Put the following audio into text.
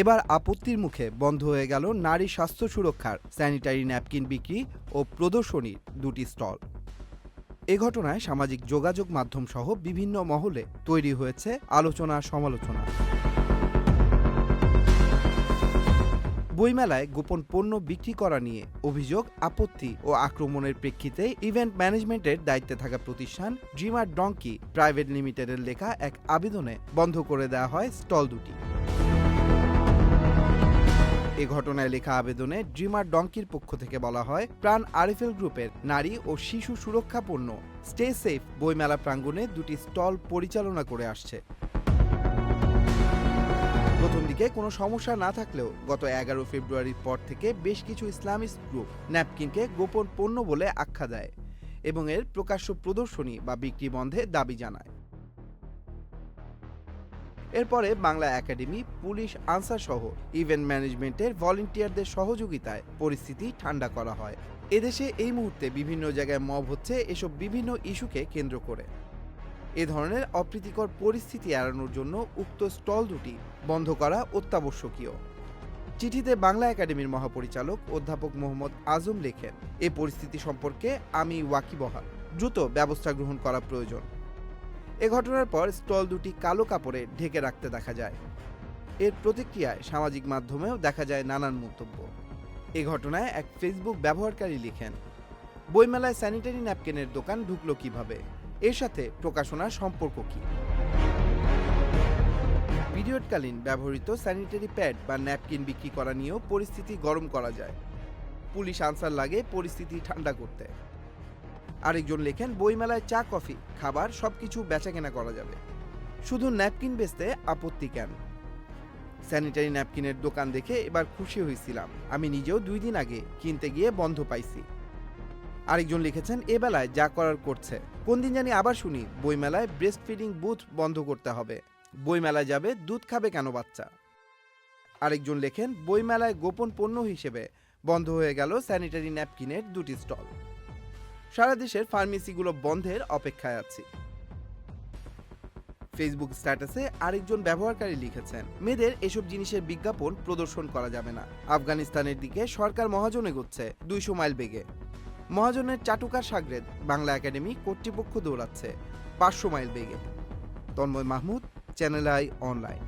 এবার আপত্তির মুখে বন্ধ হয়ে গেল নারী স্বাস্থ্য সুরক্ষার, স্যানিটারি ন্যাপকিন বিক্রি ও প্রদর্শনীর দুটি স্টল। এ ঘটনায় সামাজিক যোগাযোগ মাধ্যম সহ বিভিন্ন মহলে তৈরি হয়েছে আলোচনা সমালোচনা। বইমেলায় গোপন পণ্য বিক্রি করা নিয়ে অভিযোগ, আপত্তি ও আক্রমণের প্রেক্ষিতে ইভেন্ট ম্যানেজমেন্টের দায়িত্বে থাকা প্রতিষ্ঠান ড্রিমার ডঙ্কি প্রাইভেট লিমিটেডের লেখা এক আবেদনে বন্ধ করে দেওয়া হয় স্টল দুটি। ঘটনায় লেখা আবেদনে ড্রিমার ডঙ্কির পক্ষ থেকে বলা হয়, প্রাণ আরএফএল গ্রুপের নারী ও শিশু সুরক্ষা পণ্য স্টে সেফ বইমেলা প্রাঙ্গণে দুটি স্টল পরিচালনা করে আসছে। প্রথম দিকে কোনো সমস্যা না থাকলেও গত এগারো ফেব্রুয়ারির পর থেকে বেশ কিছু ইসলামিস্ট গ্রুপ ন্যাপকিনকে গোপন পণ্য বলে আখ্যা দেয় এবং এর প্রকাশ্য প্রদর্শনী বা বিক্রি বন্ধে দাবি জানায়। এরপরে বাংলা একাডেমি, পুলিশ আনসার সহ ইভেন্ট ম্যানেজমেন্টের ভলেন্টিয়ারদের সহযোগিতায় পরিস্থিতি ঠান্ডা করা হয়। এদেশে এই মুহূর্তে বিভিন্ন জায়গায় মব হচ্ছে এসব বিভিন্ন ইস্যুকে কেন্দ্র করে। এ ধরনের অপ্রীতিকর পরিস্থিতি এড়ানোর জন্য উক্ত স্টল দুটি বন্ধ করা অত্যাবশ্যকীয়। চিঠিতে বাংলা একাডেমির মহাপরিচালক অধ্যাপক মোহাম্মদ আজম লেখেন, এ পরিস্থিতি সম্পর্কে আমি ওয়াকিবহাল। দ্রুত ব্যবস্থা গ্রহণ করা প্রয়োজন। এ ঘটনার পর স্টল দুটি কালো কাপড়ে ঢেকে রাখতে দেখা যায়। এর প্রতিক্রিয়ায় সামাজিক মাধ্যমেও দেখা যায় নানান মন্তব্য। এ ঘটনায় এক ফেসবুক ব্যবহারকারী লিখেন, বইমেলায় স্যানিটারি ন্যাপকিনের দোকান ঢুকলো কীভাবে? এর সাথে প্রকাশনার সম্পর্ক কি? পিরিয়ডকালীন ব্যবহৃত স্যানিটারি প্যাড বা ন্যাপকিন বিক্রি করা নিয়েও পরিস্থিতি গরম করা যায়। পুলিশ আনসার লাগে পরিস্থিতি ঠান্ডা করতে। আরেকজন লেখেন, বইমেলায় চা, কফি, খাবার, সবকিছু বেচাকেনা করা যাবে। শুধু ন্যাপকিন বেচতে আপত্তি কেন? স্যানিটারি ন্যাপকিনের দোকান দেখে এবার খুশি হয়েছিলাম। আমি নিজেও দুই দিন আগে কিনতে গিয়ে বন্ধ পাইছি। আরেকজন লিখেছেন, এ বেলায় যা করার করছে। কোন দিন জানি আবার শুনি, বইমেলায় ব্রেস্ট ফিডিং বুথ বন্ধ করতে হবে। বইমেলায় যাবে, দুধ খাবে কেন বাচ্চা? আরেকজন লেখেন, বইমেলায় গোপন পণ্য হিসেবে বন্ধ হয়ে গেল স্যানিটারি ন্যাপকিনের দুটি স্টল। সারা দেশের ফার্মেসিগুলো বন্ধের অপেক্ষায় আছি। ফেসবুক স্ট্যাটাসে আরেকজন ব্যবহারকারী লিখেছেন, মেয়েদের এসব জিনিসের বিজ্ঞাপন প্রদর্শন করা যাবে না। আফগানিস্তানের দিকে সরকার মহাজন এগোচ্ছে দুইশো মাইল বেগে। মহাজনের চাটুকার সাগরেদ বাংলা একাডেমি কর্তৃপক্ষ দৌড়াচ্ছে পাঁচশো মাইল বেগে। Tanmoy Mahmud Channel I online